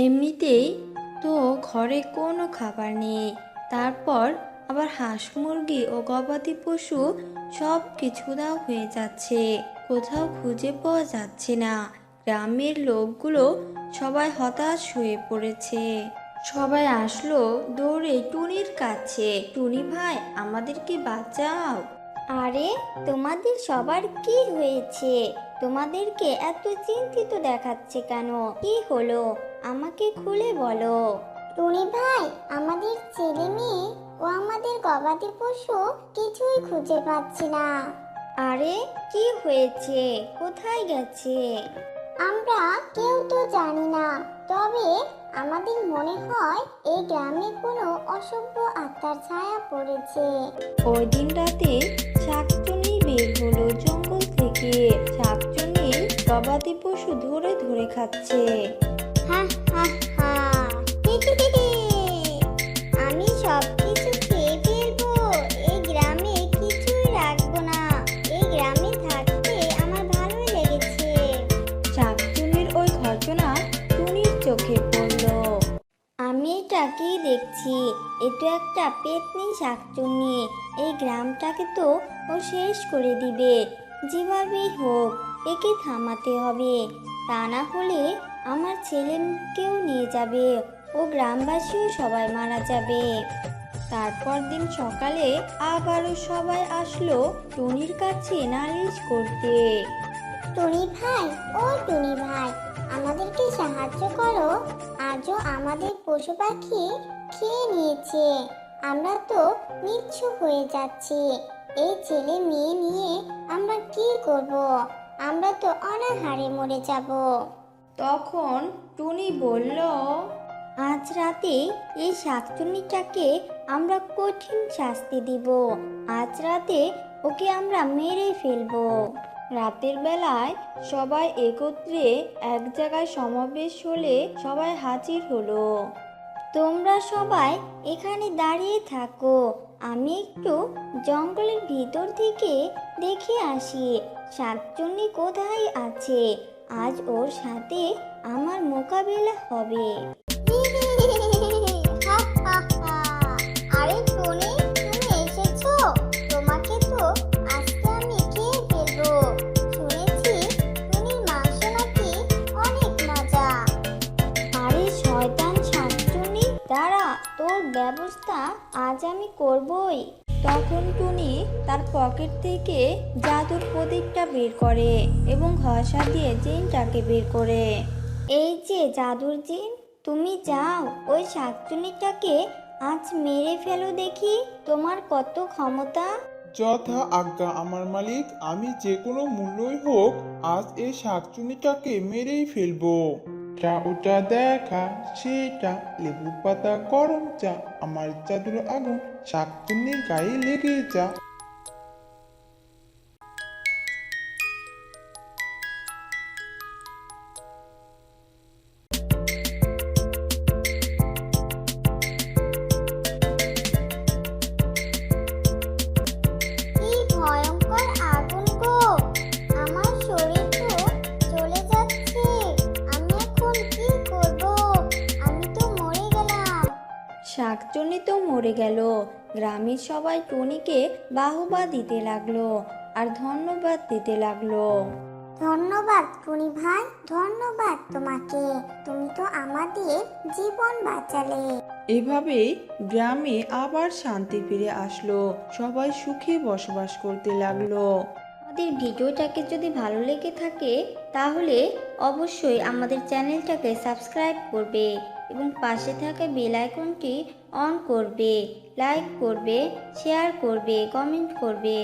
এমনিতেই তো ঘরে কোনো খাবার নেই। তারপর আবার হাঁস মুরগি ও গবাদি পশু সব কিছু দাও হয়ে যাচ্ছে। কোথাও খুঁজে পাওয়া যাচ্ছে না। গ্রামের লোকগুলো সবাই হতাশ হয়ে পড়েছে। সবাই আসলো দৌড়ে টুনির কাছে। টুনি ভাই, আমাদেরকে বাঁচাও। আরে, তোমাদের সবার কি হয়েছে? তোমাদেরকে এত চিন্তিত দেখাচ্ছে কেন? কি হলো? আমাকে খুলে বলো। টুনি ভাই আমাদের ছেলে মেয়ে ও আমাদের গবাদি পশু কিছুই খুঁজে পাচ্ছি না। আরে কি হয়েছে? কোথায় গেছে? আমরা কেউ তো জানি না তবে আমাদের মনে হয় এই গ্রামে কোনো অসভ্য আত্মার ছায়া পড়েছে। ওই দিন রাতে শাকচুনি বের হলো জঙ্গল থেকে। শাকচুনি গবাদি পশু ধরে ধরে খাচ্ছে। হা হা হা আমি সব কিছু খেয়ে ফেলব। এই গ্রামে কিছুই রাখব না। এই গ্রামে থাকতে আমার ভালোই লেগেছে। শাকচুনির ওই ঘটনা টুনির চোখে পড়ল। আমি এটা কি দেখছি। এটা একটা পেতনি শাকচুন্নি। এই গ্রামটাকে তো ও শেষ করে দিবে। যেভাবেই হোক একে থামাতে হবে। তা না হলে আমার ছেলেকেও নিয়ে যাবে ও গ্রামবাসীও সবাই মারা যাবে। তারপর দিন সকালে আবারও সবাই আসলো টুনির কাছে নালিশ করতে। টুনি ভাই, ও টুনি ভাই, আমাদেরকে সাহায্য করো। আজও আমাদের পশু পাখি খেয়ে নিয়েছে। আমরা তো নিচ্ছু হয়ে যাচ্ছি। এই ছেলে মেয়ে নিয়ে আমরা কি করব? আমরা তো অনাহারে মরে যাব। তখন টুনি বলল, আজ রাতে এই শাকচুন্নিটাকে আমরা কঠিন শাস্তি দিব। আজ রাতে ওকে আমরা মেরে ফেলব। রাতের বেলায় সবাই একত্রে এক জায়গায় সমাবেশ হলে সবাই হাজির হলো। তোমরা সবাই এখানে দাঁড়িয়ে থাকো, আমি একটু জঙ্গলের ভিতর থেকে দেখে আসি, শাকচুন্নি কোথায় আছে? আজ ওর সাথে আমার মোকাবিলা হবে। আরে টুনি তুমি এসেছ? তোমাকে তো আজকে আমি খেয়ে ফেলব। শুনেছি টুনির মাংস নাকি অনেক মজা। আরে শয়তান শাকচুন্নি দাঁড়া তোর ব্যবস্থা আজ আমি করবই। তখন টুনি তার পকেট থেকে জাদুর প্রদীপটা বের করে এবং ঘষা দিয়ে জিনটাকে বের করে। এই যে জাদুর জিন, তুমি যাও, ওই শাকচুনিটাকে আজ মেরে ফেলো দেখি, তোমার কত ক্ষমতা? যথা আজ্ঞা, আমার মালিক, আমি যে কোনো মূল্যই হোক, আজ এই শাকচুনিটাকে মেরেই ফেলব। চা ওটা দেখা সেটা লেবু পাতা গরম চা, আমার চাদুর আগুন শাকচুন্নির গায়ে লেগে যা। শাকচুনি তো মরে গেল। গ্রামের সবাই টনিকে বাহুবা দিতে লাগল আর ধন্যবাদ দিতে লাগল। ধন্যবাদ টুনি ভাই ধন্যবাদ তোমাকে। তুমি তো আমাদের জীবন বাঁচালে। এভাবেই গ্রামে আবার শান্তি ফিরে আসলো। সবাই সুখে বসবাস করতে লাগল। আমাদের ভিডিওটাকে যদি ভালো লেগে থাকে, তাহলে অবশ্যই আমাদের চ্যানেলটাকে সাবস্ক্রাইব করবে এবং পাশে থাকা বেল আইকনটি অন করবে, লাইক করবে, শেয়ার করবে, কমেন্ট করবে।